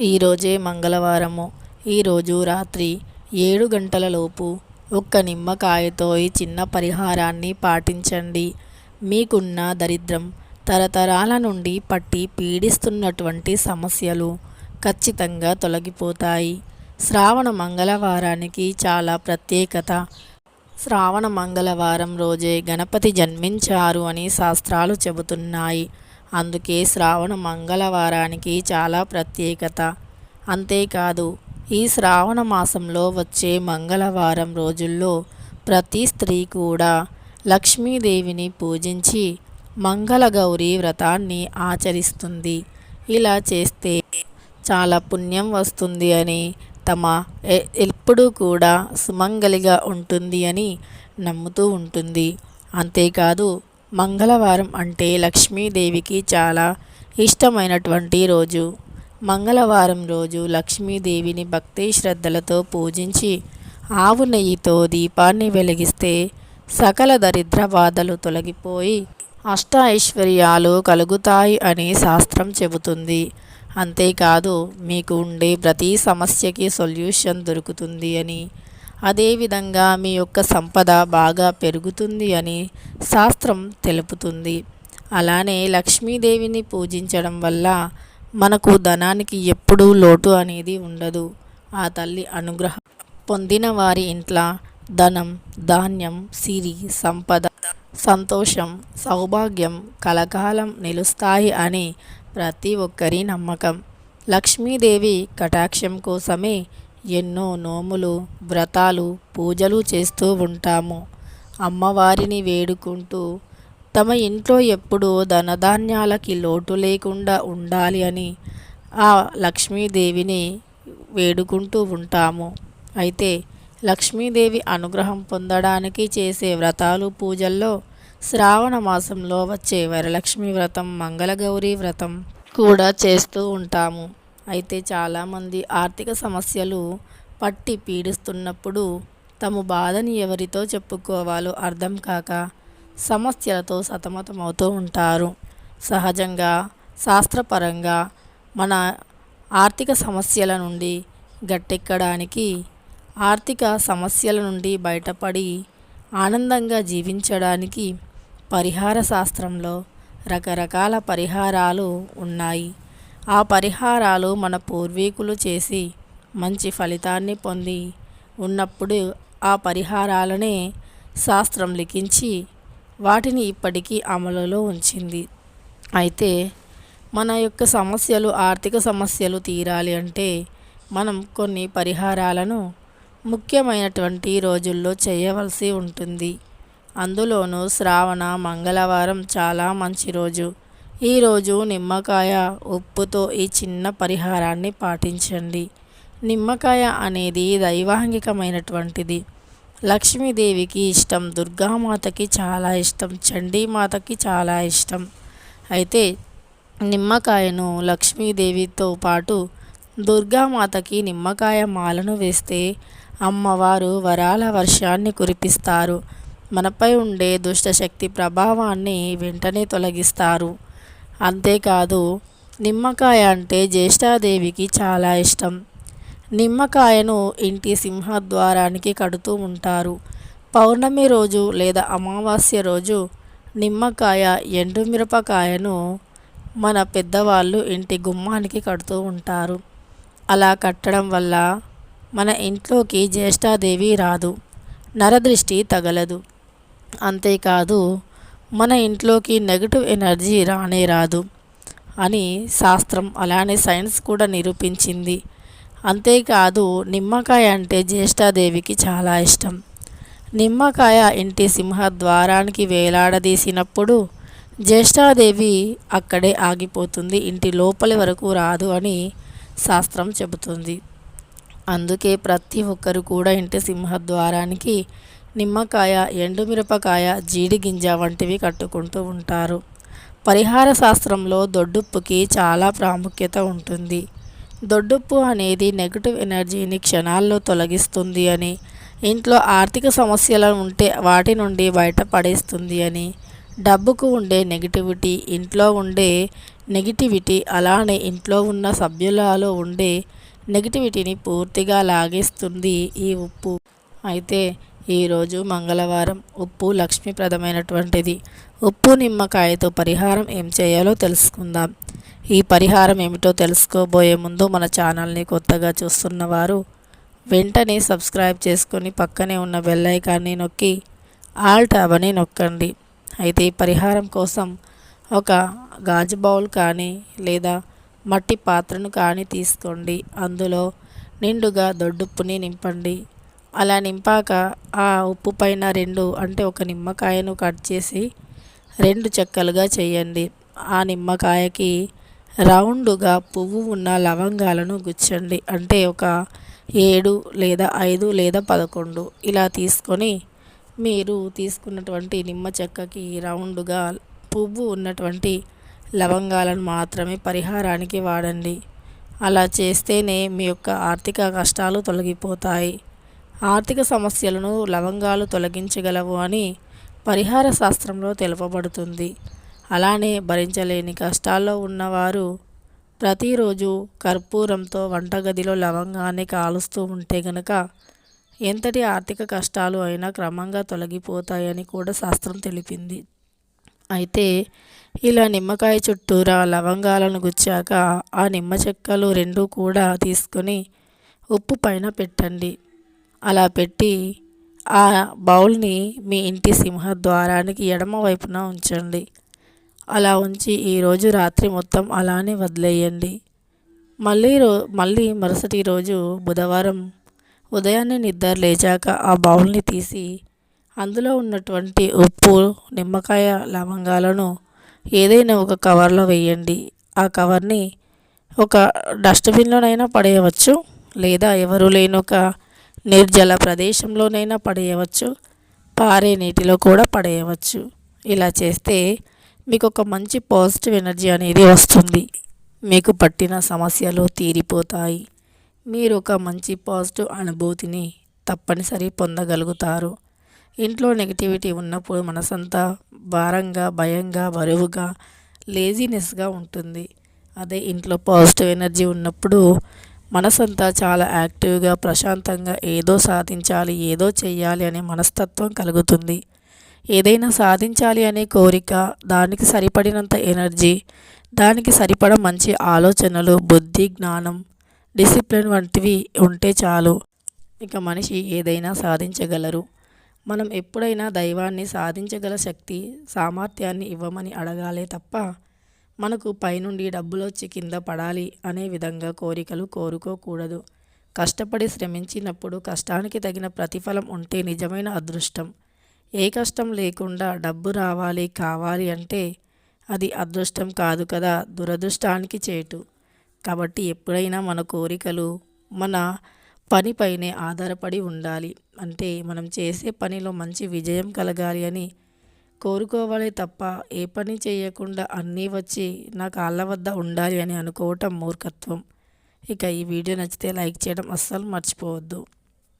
ఈరోజే మంగళవారము. ఈరోజు రాత్రి ఏడు గంటలలోపు ఒక్క నిమ్మకాయతో ఈ చిన్న పరిహారాన్ని పాటించండి. మీకున్న దరిద్రం తరతరాల నుండి పట్టి పీడిస్తున్నటువంటి సమస్యలు ఖచ్చితంగా తొలగిపోతాయి. శ్రావణ మంగళవారానికి చాలా ప్రత్యేకత. శ్రావణ మంగళవారం రోజే గణపతి జన్మించారు అని శాస్త్రాలు చెబుతున్నాయి. అందుకే శ్రావణ మంగళవారానికి చాలా ప్రత్యేకత. అంతేకాదు ఈ శ్రావణ మాసంలో వచ్చే మంగళవారం రోజుల్లో ప్రతి స్త్రీ కూడా లక్ష్మీదేవిని పూజించి మంగళగౌరి వ్రతాన్ని ఆచరిస్తుంది. ఇలా చేస్తే చాలా పుణ్యం వస్తుంది అని తమ ఎప్పుడూ కూడా సుమంగలిగా ఉంటుంది అని నమ్ముతూ ఉంటుంది. అంతేకాదు మంగళవారం అంటే లక్ష్మీదేవికి చాలా ఇష్టమైనటువంటి రోజు. మంగళవారం రోజు లక్ష్మీదేవిని భక్తి శ్రద్ధలతో పూజించి ఆవు నెయ్యితో దీపాన్ని వెలిగిస్తే సకల దరిద్ర బాధలు తొలగిపోయి అష్ట ఐశ్వర్యాలు కలుగుతాయి అని శాస్త్రం చెబుతుంది. అంతేకాదు మీకు ఉండే ప్రతి సమస్యకి సొల్యూషన్ దొరుకుతుంది అని అదేవిధంగా మీ యొక్క సంపద బాగా పెరుగుతుంది అని శాస్త్రం తెలుపుతుంది. అలానే లక్ష్మీదేవిని పూజించడం వల్ల మనకు ధనానికి ఎప్పుడూ లోటు అనేది ఉండదు. ఆ తల్లి అనుగ్రహం పొందిన వారి ఇంట్లో ధనం ధాన్యం సిరి సంపద సంతోషం సౌభాగ్యం కలకాలం నిలుస్తాయి అని ప్రతి ఒక్కరి నమ్మకం. లక్ష్మీదేవి కటాక్షం కోసమే ఎన్నో నోములు వ్రతాలు పూజలు చేస్తూ ఉంటాము. అమ్మవారిని వేడుకుంటూ తమ ఇంట్లో ఎప్పుడూ ధనధాన్యాలకి లోటు లేకుండా ఉండాలి అని ఆ లక్ష్మీదేవిని వేడుకుంటూ ఉంటాము. అయితే లక్ష్మీదేవి అనుగ్రహం పొందడానికి చేసే వ్రతాలు పూజల్లో శ్రావణ మాసంలో వచ్చే వరలక్ష్మి వ్రతం మంగళగౌరి వ్రతం కూడా చేస్తూ ఉంటాము. అయితే చాలామంది ఆర్థిక సమస్యలు పట్టి పీడిస్తున్నప్పుడు తమ బాధని ఎవరితో చెప్పుకోవాలో అర్థం కాక సమస్యలతో సతమతమవుతూ ఉంటారు. సహజంగా శాస్త్రపరంగా మన ఆర్థిక సమస్యల నుండి గట్టెక్కడానికి ఆర్థిక సమస్యల నుండి బయటపడి ఆనందంగా జీవించడానికి పరిహార శాస్త్రంలో రకరకాల పరిహారాలు ఉన్నాయి. ఆ పరిహారాలు మన పూర్వీకులు చేసి మంచి ఫలితాన్ని పొంది ఉన్నప్పుడు ఆ పరిహారాలనే శాస్త్రం లిఖించి వాటిని ఇప్పటికీ అమలులో ఉంచింది. అయితే మన యొక్క సమస్యలు ఆర్థిక సమస్యలు తీరాలి అంటే మనం కొన్ని పరిహారాలను ముఖ్యమైనటువంటి రోజుల్లో చేయవలసి ఉంటుంది. అందులోనూ శ్రావణ మంగళవారం చాలా మంచి రోజు. ఈరోజు నిమ్మకాయ ఉప్పుతో ఈ చిన్న పరిహారాన్ని పాటించండి. నిమ్మకాయ అనేది దైవాంగికమైనటువంటిది. లక్ష్మీదేవికి ఇష్టం దుర్గామాతకి చాలా ఇష్టం చండీమాతకి చాలా ఇష్టం. అయితే నిమ్మకాయను లక్ష్మీదేవితో పాటు దుర్గామాతకి నిమ్మకాయ మాలను వేస్తే అమ్మవారు వరాల వర్షాన్ని కురిపిస్తారు. మనపై ఉండే దుష్టశక్తి ప్రభావాన్ని వెంటనే తొలగిస్తారు. అంతేకాదు నిమ్మకాయ అంటే జ్యేష్ఠాదేవికి చాలా ఇష్టం. నిమ్మకాయను ఇంటి సింహద్వారానికి కడుతూ ఉంటారు. పౌర్ణమి రోజు లేదా అమావాస్య రోజు నిమ్మకాయ ఎండుమిరపకాయను మన పెద్దవాళ్ళు ఇంటి గుమ్మానికి కడుతూ ఉంటారు. అలా కట్టడం వల్ల మన ఇంట్లోకి జ్యేష్ఠాదేవి రాదు. నరదృష్టి తగలదు. అంతేకాదు మన ఇంట్లోకి నెగటివ్ ఎనర్జీ రానే రాదు అని శాస్త్రం అలానే సైన్స్ కూడా నిరూపించింది. అంతేకాదు నిమ్మకాయ అంటే జ్యేష్ఠాదేవికి చాలా ఇష్టం. నిమ్మకాయ ఇంటి సింహద్వారానికి వేలాడదీసినప్పుడు జ్యేష్ఠాదేవి అక్కడే ఆగిపోతుంది ఇంటి లోపలి వరకు రాదు అని శాస్త్రం చెబుతుంది. అందుకే ప్రతి ఒక్కరు కూడా ఇంటి సింహద్వారానికి నిమ్మకాయ ఎండుమిరపకాయ జీడిగింజ వంటివి కట్టుకుంటూ ఉంటారు. పరిహార శాస్త్రంలో దొడ్డుప్పుకి చాలా ప్రాముఖ్యత ఉంటుంది. దొడ్డుప్పు అనేది నెగిటివ్ ఎనర్జీని క్షణాల్లో తొలగిస్తుంది అని ఇంట్లో ఆర్థిక సమస్యలు ఉంటే వాటి నుండి బయటపడేస్తుంది అని డబ్బుకు ఉండే నెగిటివిటీ ఇంట్లో ఉండే నెగిటివిటీ అలానే ఇంట్లో ఉన్న సభ్యులలో ఉండే నెగిటివిటీని పూర్తిగా లాగేస్తుంది ఈ ఉప్పు. అయితే ఈరోజు మంగళవారం ఉప్పు లక్ష్మీప్రదమైనటువంటిది. ఉప్పు నిమ్మకాయతో పరిహారం ఏం చేయాలో తెలుసుకుందాం. ఈ పరిహారం ఏమిటో తెలుసుకోబోయే ముందు మన ఛానల్ని కొత్తగా చూస్తున్నవారు వెంటనే సబ్స్క్రైబ్ చేసుకొని పక్కనే ఉన్న బెల్ ఐకాన్ని నొక్కి ఆల్ ట్యాబ్ అని నొక్కండి. అయితే ఈ పరిహారం కోసం ఒక గాజు బౌల్ కానీ లేదా మట్టి పాత్రను కానీ తీసుకోండి. అందులో నిండుగా దొడ్డుప్పుని నింపండి. అలా నింపాక ఆ ఉప్పు పైన రెండు అంటే ఒక నిమ్మకాయను కట్ చేసి రెండు చెక్కలుగా చేయండి. ఆ నిమ్మకాయకి రౌండ్గా పువ్వు ఉన్న లవంగాలను గుచ్చండి. అంటే ఒక ఏడు లేదా ఐదు లేదా పదకొండు. ఇలా తీసుకొని మీరు తీసుకున్నటువంటి నిమ్మ చెక్కకి రౌండ్గా పువ్వు ఉన్నటువంటి లవంగాలను మాత్రమే పరిహారానికి వాడండి. అలా చేస్తేనే మీ యొక్క ఆర్థిక కష్టాలు తొలగిపోతాయి. ఆర్థిక సమస్యలను లవంగాలు తొలగించగలవు అని పరిహార శాస్త్రంలో తెలుపబడుతుంది. అలానే భరించలేని కష్టాల్లో ఉన్నవారు ప్రతిరోజు కర్పూరంతో వంటగదిలో లవంగాన్ని కాలుస్తూ ఉంటే గనక ఎంతటి ఆర్థిక కష్టాలు అయినా క్రమంగా తొలగిపోతాయని కూడా శాస్త్రం తెలిపింది. అయితే ఇలా నిమ్మకాయ చుట్టూరా లవంగాలను గుచ్చాక ఆ నిమ్మ చెక్కలు రెండు కూడా తీసుకొని ఉప్పు పైన పెట్టండి. అలా పెట్టి ఆ బౌల్ని మీ ఇంటి సింహద్వారానికి ఎడమ వైపున ఉంచండి. అలా ఉంచి ఈరోజు రాత్రి మొత్తం అలానే వదిలేయండి. మళ్ళీ రో మళ్ళీ మరుసటి రోజు బుధవారం ఉదయాన్నే నిద్ర లేచాక ఆ బౌల్ని తీసి అందులో ఉన్నటువంటి ఉప్పు నిమ్మకాయ లవంగాలను ఏదైనా ఒక కవర్లో వేయండి. ఆ కవర్ని ఒక డస్ట్బిన్లోనైనా పడేయవచ్చు లేదా ఎవరు లేని ఒక నిర్జల ప్రదేశంలోనైనా పడేయవచ్చు. పారే నీటిలో కూడా పడేయవచ్చు. ఇలా చేస్తే మీకు ఒక మంచి పాజిటివ్ ఎనర్జీ అనేది వస్తుంది. మీకు పట్టిన సమస్యలు తీరిపోతాయి. మీరు ఒక మంచి పాజిటివ్ అనుభూతిని తప్పనిసరి పొందగలుగుతారు. ఇంట్లో నెగిటివిటీ ఉన్నప్పుడు మనసంతా భారంగా భయంగా బరువుగా లేజినెస్గా ఉంటుంది. అదే ఇంట్లో పాజిటివ్ ఎనర్జీ ఉన్నప్పుడు మనసంతా చాలా యాక్టివ్గా ప్రశాంతంగా ఏదో సాధించాలి ఏదో చేయాలి అనే మనస్తత్వం కలుగుతుంది. ఏదైనా సాధించాలి అనే కోరిక దానికి సరిపడినంత ఎనర్జీ దానికి సరిపడ మంచి ఆలోచనలు బుద్ధి జ్ఞానం డిసిప్లిన్ వంటివి ఉంటే చాలు. ఇక మనిషి ఏదైనా సాధించగలరు. మనం ఎప్పుడైనా దైవాన్ని సాధించగల శక్తి సామర్థ్యాన్ని ఇవ్వమని అడగాలే తప్ప మనకు పైనుండి డబ్బులు వచ్చి కింద పడాలి అనే విధంగా కోరికలు కోరుకోకూడదు. కష్టపడి శ్రమించినప్పుడు కష్టానికి తగిన ప్రతిఫలం ఉంటే నిజమైన అదృష్టం. ఏ కష్టం లేకుండా డబ్బు రావాలి కావాలి అంటే అది అదృష్టం కాదు కదా దురదృష్టానికి చేటు. కాబట్టి ఎప్పుడైనా మన కోరికలు మన పనిపైనే ఆధారపడి ఉండాలి. అంటే మనం చేసే పనిలో మంచి విజయం కలగాలి అని కోరుకోవాలి తప్ప ఏ పని చేయకుండా అన్నీ వచ్చి నా కాళ్ళ వద్ద ఉండాలి అని అనుకోవటం మూర్ఖత్వం. ఇక ఈ వీడియో నచ్చితే లైక్ చేయడం అస్సలు మర్చిపోవద్దు.